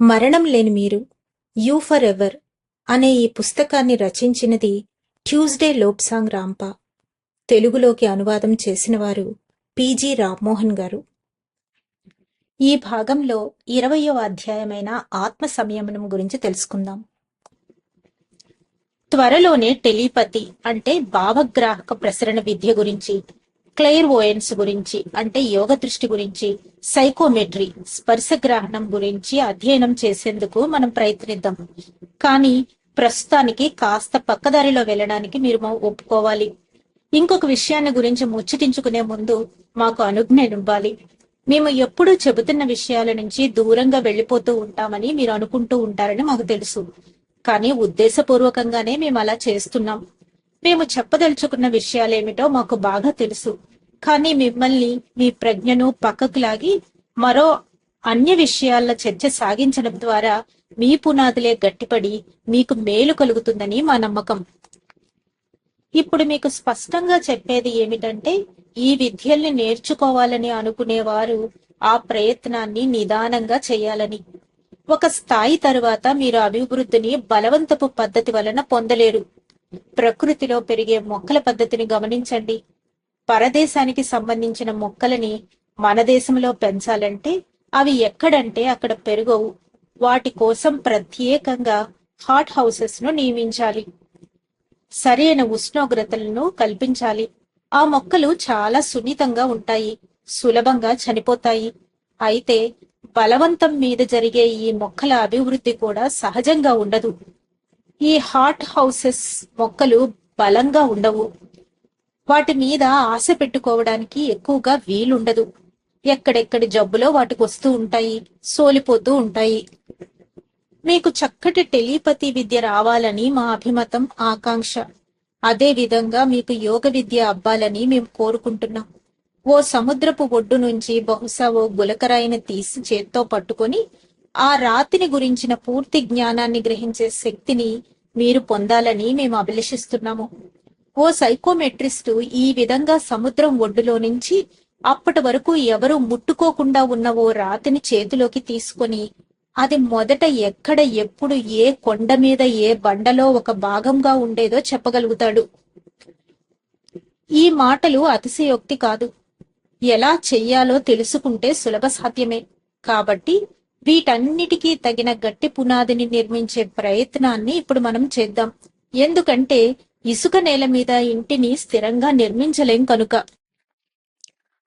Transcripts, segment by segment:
మరణం లేని మీరు యూ ఫర్ ఎవర్ అనే ఈ పుస్తకాన్ని రచించినది ట్యూస్డే లోప్సాంగ్ రాంపా. తెలుగులోకి అనువాదం చేసినవారు పిజి రామ్మోహన్ గారు. ఈ భాగంలో ఇరవయో అధ్యాయమైన ఆత్మ సంయమనం గురించి తెలుసుకుందాం. త్వరలోనే టెలిపతి అంటే భావగ్రాహక ప్రసరణ విద్య గురించి క్లెయిర్ ఓయన్స్ గురించి అంటే యోగ దృష్టి గురించి సైకోమెట్రీ స్పర్శ గ్రహణం గురించి అధ్యయనం చేసేందుకు మనం ప్రయత్నిద్దాం. కానీ ప్రస్తుతానికి కాస్త పక్కదారిలో వెళ్ళడానికి మీరు ఒప్పుకోవాలి. ఇంకొక విషయాన్ని గురించి ముచ్చటించుకునే ముందు మాకు అనుజ్ఞ ఇవ్వాలి మేము ఎప్పుడూ చెబుతున్న విషయాల నుంచి దూరంగా వెళ్ళిపోతూ ఉంటామని మీరు అనుకుంటూ ఉంటారని మాకు తెలుసు. కానీ ఉద్దేశపూర్వకంగానే మేము అలా చేస్తున్నాం. మేము చెప్పదలుచుకున్న విషయాలేమిటో మాకు బాగా తెలుసు. కానీ మిమ్మల్ని మీ ప్రజ్ఞను పక్కకు లాగి మరో అన్య విషయాల చర్చ సాగించడం ద్వారా మీ పునాదులే గట్టిపడి మీకు మేలు కలుగుతుందని మా నమ్మకం. ఇప్పుడు మీకు స్పష్టంగా చెప్పేది ఏమిటంటే ఈ విద్యల్ని నేర్చుకోవాలని అనుకునేవారు ఆ ప్రయత్నాన్ని నిదానంగా చేయాలని. ఒక స్థాయి తరువాత మీరు అభివృద్ధిని బలవంతపు పద్ధతి వలన పొందలేరు. ప్రకృతిలో పెరిగే మొక్కల పద్ధతిని గమనించండి. పరదేశానికి సంబంధించిన మొక్కలని మన దేశంలో పెంచాలంటే అవి ఎక్కడంటే అక్కడ పెరుగవు. వాటి కోసం ప్రత్యేకంగా హాట్ హౌసెస్ను నియమించాలి. సరైన ఉష్ణోగ్రతలను కల్పించాలి. ఆ మొక్కలు చాలా సున్నితంగా ఉంటాయి సులభంగా చనిపోతాయి. అయితే బలవంతం మీద జరిగే ఈ మొక్కల అభివృద్ధి కూడా సహజంగా ఉండదు. ఈ హాట్ హౌసెస్ మొక్కలు బలంగా ఉండవు. వాటి మీద ఆశ పెట్టుకోవడానికి ఎక్కువగా వీలుండదు. ఎక్కడెక్కడి జబ్బులో వాటికి వస్తూ ఉంటాయి సోలిపోతూ ఉంటాయి. మీకు చక్కటి టెలిపతి విద్య రావాలని మా అభిమతం ఆకాంక్ష. అదే విధంగా మీకు యోగ విద్య అవ్వాలని మేము కోరుకుంటున్నాం. ఓ సముద్రపు ఒడ్డు నుంచి బహుశా ఓ గులకరాయిని తీసి చేత్తో పట్టుకొని ఆ రాతిని గురించిన పూర్తి జ్ఞానాన్ని గ్రహించే శక్తిని మీరు పొందాలని మేము అభిలషిస్తున్నాము. ఓ సైకోమెట్రిస్టు ఈ విధంగా సముద్రం ఒడ్డులో నుంచి అప్పటి వరకు ఎవరు ముట్టుకోకుండా ఉన్న ఓ రాతిని చేతిలోకి తీసుకొని అది మొదట ఎక్కడ ఎప్పుడు ఏ కొండ మీద ఏ బండలో ఒక భాగంగా ఉండేదో చెప్పగలుగుతాడు. ఈ మాటలు అతిశయోక్తి కాదు. ఎలా చెయ్యాలో తెలుసుకుంటే సులభ సాధ్యమే. కాబట్టి వీటన్నిటికీ తగిన గట్టి పునాదిని నిర్మించే ప్రయత్నాన్ని ఇప్పుడు మనం చేద్దాం. ఎందుకంటే ఇసుక నేల మీద ఇంటిని స్థిరంగా నిర్మించలేం కనుక.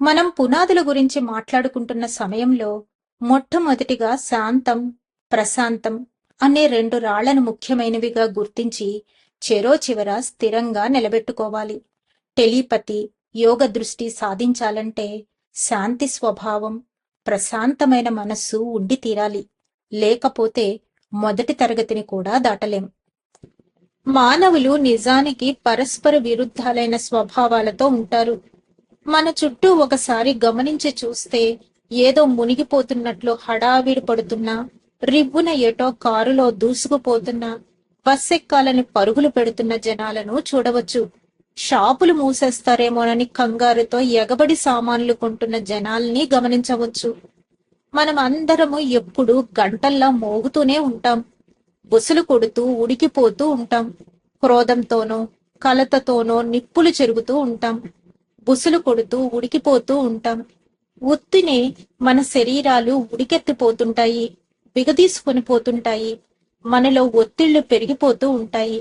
మనం పునాదుల గురించి మాట్లాడుకుంటున్న సమయంలో మొట్టమొదటిగా శాంతం ప్రశాంతం అనే రెండు రాళ్ళను ముఖ్యమైనవిగా గుర్తించి చెరో చివర స్థిరంగా నిలబెట్టుకోవాలి. టెలిపతి యోగ దృష్టి సాధించాలంటే శాంతి స్వభావం ప్రశాంతమైన మనస్సు ఉండి తీరాలి. లేకపోతే మొదటి తరగతిని కూడా దాటలేం. మానవులు నిజానికి పరస్పర విరుద్ధాలైన స్వభావాలతో ఉంటారు. మన చుట్టూ ఒకసారి గమనించి చూస్తే ఏదో మునిగిపోతున్నట్లు హడావిడి పడుతున్నా రివ్వున ఏటో కారులో దూసుకుపోతున్నా బస్సెక్కాలని పరుగులు పెడుతున్న జనాలను చూడవచ్చు. షాపులు మూసేస్తారేమోనని కంగారుతో ఎగబడి సామాన్లు కొంటున్న జనాల్ని గమనించవచ్చు. మనం అందరము ఎప్పుడు గంటల్లా మోగుతూనే ఉంటాం. బుసలు కొడుతూ ఉడికిపోతూ ఉంటాం. క్రోధంతోనో కలతతోనో నిప్పులు చెరుగుతూ ఉంటాం. బుసలు కొడుతూ ఉడికిపోతూ ఉంటాం. ఉత్తినే మన శరీరాలు ఉడికెత్తిపోతుంటాయి బిగదీసుకొని పోతుంటాయి మనలో ఒత్తిళ్ళు పెరిగిపోతూ ఉంటాయి.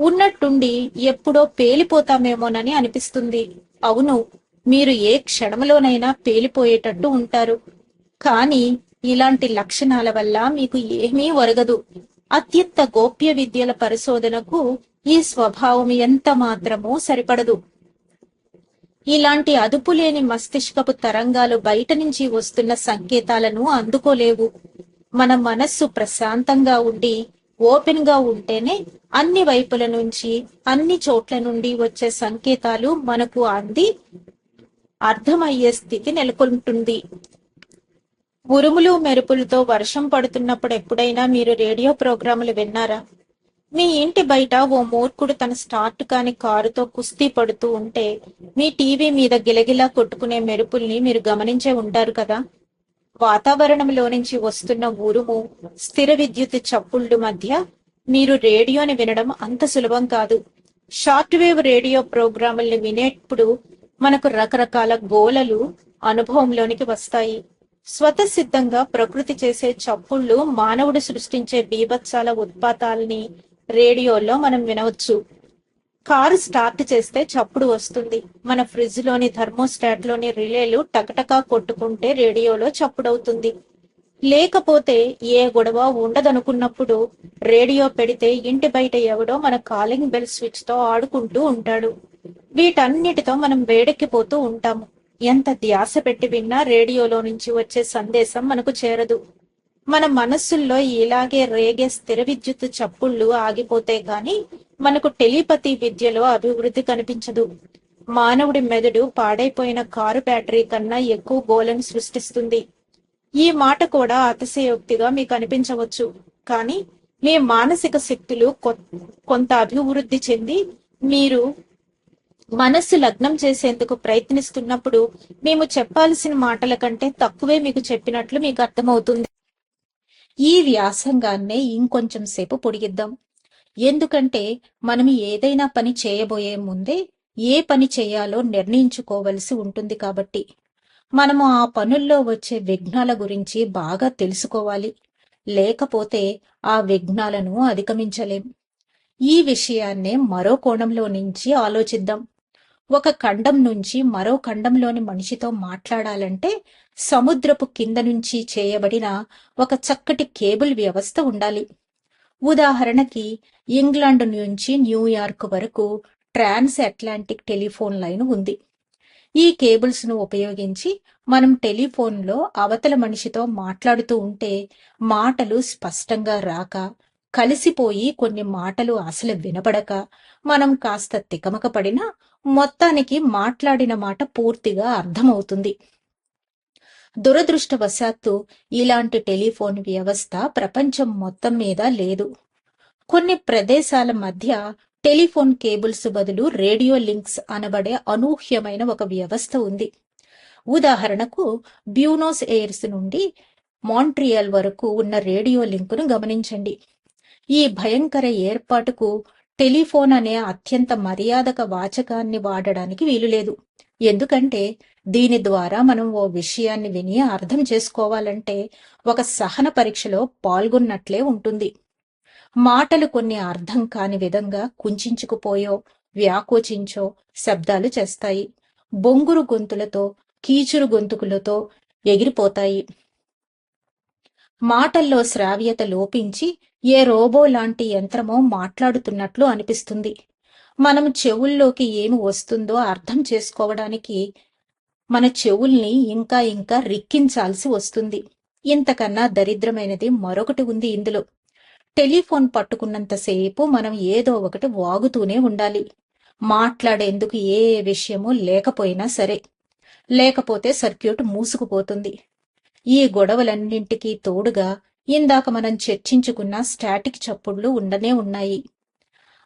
ఉన్నట్టుండి ఎప్పుడో పేలిపోతామేమోనని అనిపిస్తుంది. అవును మీరు ఏ క్షణంలోనైనా పేలిపోయేటట్టు ఉంటారు. కానీ ఇలాంటి లక్షణాల వల్ల మీకు ఏమీ ఒరగదు. అత్యంత గోప్య విద్యల పరిశోధనకు ఈ స్వభావం ఎంత మాత్రమో సరిపడదు. ఇలాంటి అదుపులేని మస్తిష్కపు తరంగాలు బయట నుంచి వస్తున్న సంకేతాలను అందుకోలేవు. మన మనస్సు ప్రశాంతంగా ఉండి ఓపెన్గా ఉంటేనే అన్ని వైపుల నుంచి అన్ని చోట్ల నుండి వచ్చే సంకేతాలు మనకు అంది అర్థమయ్యే స్థితి నెలకొంటుంది. ఉరుములు మెరుపులతో వర్షం పడుతున్నప్పుడు ఎప్పుడైనా మీరు రేడియో ప్రోగ్రాములు విన్నారా? మీ ఇంటి బయట ఓ మూర్ఖుడు తన స్టార్ట్ కాని కారుతో కుస్తీ పడుతూ ఉంటే మీ టీవీ మీద గిలగిలా కొట్టుకునే మెరుపుల్ని మీరు గమనించే ఉంటారు కదా? వాతావరణంలో నుంచి వస్తున్న ఉరుము స్థిర విద్యుత్ చప్పుళ్ళు మధ్య మీరు రేడియోని వినడం అంత సులభం కాదు. షార్ట్ వేవ్ రేడియో ప్రోగ్రాముల్ని వినేప్పుడు మనకు రకరకాల గోలలు అనుభవంలోనికి వస్తాయి. స్వతసిద్ధంగా ప్రకృతి చేసే చప్పుళ్ళు మానవుడు సృష్టించే బీభత్సాల ఉత్పాతాల్ని రేడియోలో మనం వినవచ్చు. కారు స్టార్ట్ చేస్తే చప్పుడు వస్తుంది. మన ఫ్రిడ్జ్లోని థర్మోస్టాట్లోని రిలేలు టకటకా కొట్టుకుంటే రేడియోలో చప్పుడవుతుంది. లేకపోతే ఏ గొడవ ఉండదనుకున్నప్పుడు రేడియో పెడితే ఇంటి బయట ఎవడో మన కాలింగ్ బెల్ స్విచ్తో ఆడుకుంటూ ఉంటాడు. వీటన్నిటితో మనం వేడెక్కిపోతూ ఉంటాము. ఎంత ధ్యాస పెట్టి విన్నా రేడియోలో నుంచి వచ్చే సందేశం మనకు చేరదు. మన మనస్సుల్లో ఇలాగే రేగే స్థిర విద్యుత్ చప్పుళ్ళు ఆగిపోతే గాని మనకు టెలిపతి విద్యలో అభివృద్ధి కనిపించదు. మానవుడి మెదడు పాడైపోయిన కారు బ్యాటరీ కన్నా ఎక్కువ గోలను సృష్టిస్తుంది. ఈ మాట కూడా అతిశయోక్తిగా మీకు అనిపించవచ్చు. కానీ మీ మానసిక శక్తులు కొ- కొంత అభివృద్ధి చెంది మీరు మనస్సు లగ్నం చేసేందుకు ప్రయత్నిస్తున్నప్పుడు మేము చెప్పాల్సిన మాటల కంటే తక్కువే మీకు చెప్పినట్లు మీకు అర్థమవుతుంది. ఈ వ్యాసంగాన్నే ఇంకొంచెం సేపు పొడిగిద్దాం. ఎందుకంటే మనం ఏదైనా పని చేయబోయే ముందే ఏ పని చేయాలో నిర్ణయించుకోవలసి ఉంటుంది కాబట్టి. మనము ఆ పనుల్లో వచ్చే విఘ్నాల గురించి బాగా తెలుసుకోవాలి. లేకపోతే ఆ విఘ్నాలను అధిగమించలేం. ఈ విషయాన్నే మరో కోణంలో నుంచి ఆలోచిద్దాం. ఒక ఖండం నుంచి మరో ఖండంలోని మనిషితో మాట్లాడాలంటే సముద్రపు కింద నుంచి చేయబడిన ఒక చక్కటి కేబుల్ వ్యవస్థ ఉండాలి. ఉదాహరణకి ఇంగ్లాండ్ నుంచి న్యూయార్క్ వరకు ట్రాన్స్ అట్లాంటిక్ టెలిఫోన్ లైన్ ఉంది. ఈ కేబుల్స్ను ఉపయోగించి మనం టెలిఫోన్లో అవతల మనిషితో మాట్లాడుతూ ఉంటే మాటలు స్పష్టంగా రాక కలిసిపోయి కొన్ని మాటలు అసలు వినపడక మనం కాస్త తికమక పడినా మొత్తానికి మాట్లాడిన మాట పూర్తిగా అర్థమవుతుంది. దురదృష్టవశాత్తు ఇలాంటి టెలిఫోన్ వ్యవస్థ ప్రపంచం మొత్తం మీద లేదు. కొన్ని ప్రదేశాల మధ్య టెలిఫోన్ కేబుల్స్ బదులు రేడియో లింక్స్ అనబడే అనూహ్యమైన ఒక వ్యవస్థ ఉంది. ఉదాహరణకు బ్యూనోస్ ఎయిర్స్ నుండి మాంట్రియల్ వరకు ఉన్న రేడియో లింకును గమనించండి. ఈ భయంకర ఏర్పాటుకు టెలిఫోన్ అనే అత్యంత మర్యాదక వాచకాన్ని వాడడానికి వీలులేదు. ఎందుకంటే దీని ద్వారా మనం ఓ విషయాన్ని విని అర్థం చేసుకోవాలంటే ఒక సహన పరీక్షలో పాల్గొన్నట్లే ఉంటుంది. మాటలు కొన్ని అర్థం కాని విధంగా కుంచుకుపోయో వ్యాకోచించో శబ్దాలు చేస్తాయి. బొంగురు గొంతులతో కీచురు గొంతుకులతో ఎగిరిపోతాయి. మాటల్లో శ్రావ్యత లోపించి ఏ రోబో లాంటి యంత్రమో మాట్లాడుతున్నట్లు అనిపిస్తుంది. మనం చెవుల్లోకి ఏమి వస్తుందో అర్థం చేసుకోవడానికి మన చెవుల్ని ఇంకా ఇంకా రిక్కించాల్సి వస్తుంది. ఇంతకన్నా దరిద్రమైనది మరొకటి ఉంది ఇందులో. టెలిఫోన్ పట్టుకున్నంతసేపు మనం ఏదో ఒకటి వాగుతూనే ఉండాలి. మాట్లాడేందుకు ఏ విషయమూ లేకపోయినా సరే. లేకపోతే సర్క్యూట్ మూసుకుపోతుంది. ఈ గొడవలన్నింటికీ తోడుగా ఇందాక మనం చర్చించుకున్న స్టాటిక్ చప్పుళ్ళు ఉండనే ఉన్నాయి.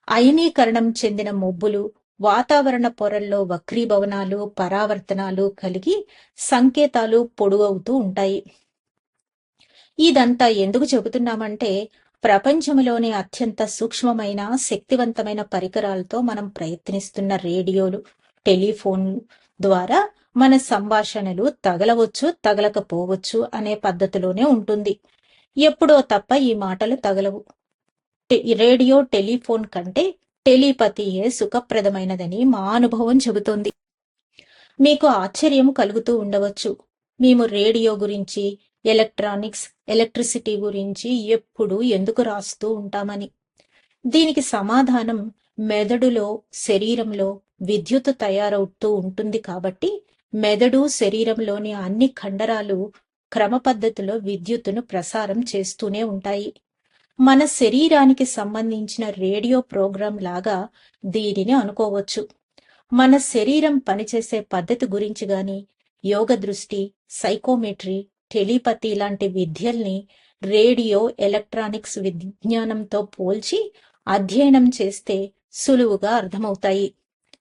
అయనీకరణం చెందిన మొబ్బులు వాతావరణ పొరల్లో వక్రీభవనాలు పరావర్తనాలు కలిగి సంకేతాలు పొడుగవుతూ ఉంటాయి. ఇదంతా ఎందుకు చెబుతున్నామంటే ప్రపంచంలోని అత్యంత సూక్ష్మమైన శక్తివంతమైన పరికరాలతో మనం ప్రయత్నిస్తున్న రేడియోలు టెలిఫోన్ ద్వారా మన సంభాషణలు తగలవచ్చు తగలకపోవచ్చు అనే పద్ధతిలోనే ఉంటుంది. ఎప్పుడో తప్ప ఈ మాటలు తగలవు. రేడియో టెలిఫోన్ కంటే టెలిపతియే సుఖప్రదమైనదని మా అనుభవం చెబుతోంది. మీకు ఆశ్చర్యం కలుగుతూ ఉండవచ్చు. మేము రేడియో గురించి ఎలక్ట్రానిక్స్ ఎలక్ట్రిసిటీ గురించి ఎప్పుడు ఎందుకు రాస్తూ ఉంటామని. దీనికి సమాధానం మెదడులో శరీరంలో విద్యుత్ తయారవుతూ ఉంటుంది కాబట్టి మెదడు శరీరంలోని అన్ని కండరాలు క్రమ పద్ధతిలో విద్యుత్తును ప్రసారం చేస్తూనే ఉంటాయి. మన శరీరానికి సంబంధించిన రేడియో ప్రోగ్రాం లాగా దీనిని అనుకోవచ్చు. మన శరీరం పనిచేసే పద్ధతి గురించి గాని యోగ దృష్టి సైకోమెట్రీ టెలిపతి లాంటి విద్యల్ని రేడియో ఎలక్ట్రానిక్స్ విజ్ఞానంతో పోల్చి అధ్యయనం చేస్తే సులువుగా అర్థమవుతాయి.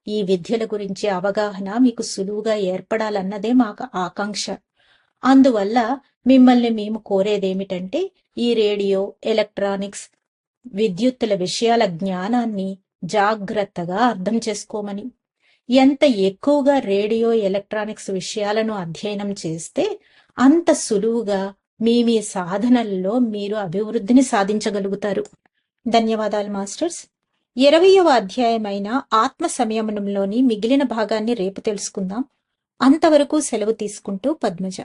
ఈ విద్యల గురించి అవగాహన మీకు సులువుగా ఏర్పడాలన్నదే మాకు ఆకాంక్ష. అందువల్ల మిమ్మల్ని మేము కోరేదేమిటంటే ఈ రేడియో ఎలక్ట్రానిక్స్ విద్యుత్తుల విషయాల జ్ఞానాన్ని జాగ్రత్తగా అర్థం చేసుకోమని. ఎంత ఎక్కువగా రేడియో ఎలక్ట్రానిక్స్ విషయాలను అధ్యయనం చేస్తే అంత సులువుగా మీ మీ సాధనల్లో మీరు అభివృద్ధిని సాధించగలుగుతారు. ధన్యవాదాలు మాస్టర్స్. ఇరవయవ అధ్యాయమైన ఆత్మ సంయమనంలోని మిగిలిన భాగాన్ని రేపు తెలుసుకుందాం. అంతవరకు సెలవు తీసుకుంటూ పద్మజ.